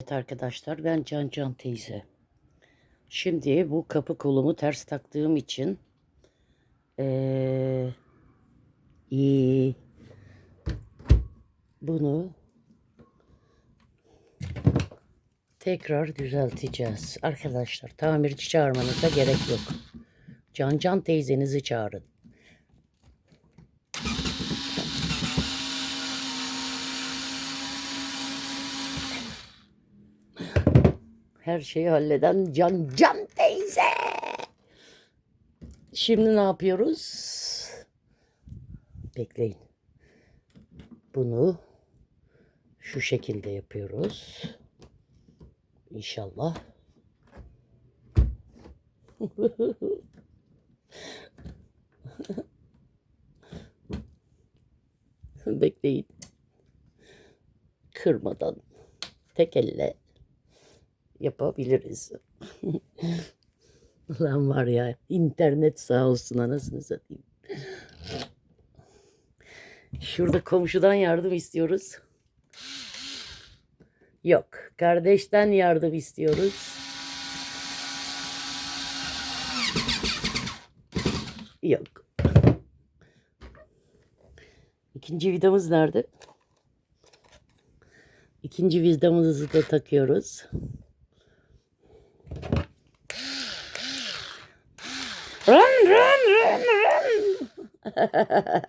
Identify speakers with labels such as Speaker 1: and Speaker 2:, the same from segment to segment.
Speaker 1: Evet arkadaşlar ben Can Can teyze. Şimdi bu kapı kolumu ters taktığım için eee, iyi bunu tekrar düzelteceğiz. Arkadaşlar tamirci çağırmanıza gerek yok. Can Can teyzenizi çağırın. Her şeyi halleden Can Can teyze. Şimdi ne yapıyoruz? Bekleyin. Bunu şu şekilde yapıyoruz. İnşallah. Bekleyin. Kırmadan tek elle yapabiliriz. Ulan var ya internet sağ olsun anasını satayım. Şurada komşudan yardım istiyoruz. Yok. Kardeşten yardım istiyoruz. Yok. İkinci vidamız nerede? İkinci vidamızı da takıyoruz. Run run run run.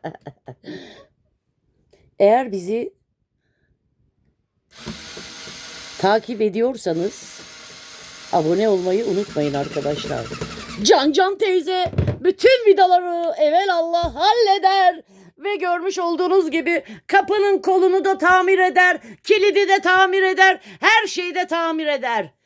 Speaker 1: Eğer bizi takip ediyorsanız abone olmayı unutmayın arkadaşlar. Can Can teyze bütün vidaları evvel Allah halleder ve görmüş olduğunuz gibi kapının kolunu da tamir eder, kilidi de tamir eder, her şeyi de tamir eder.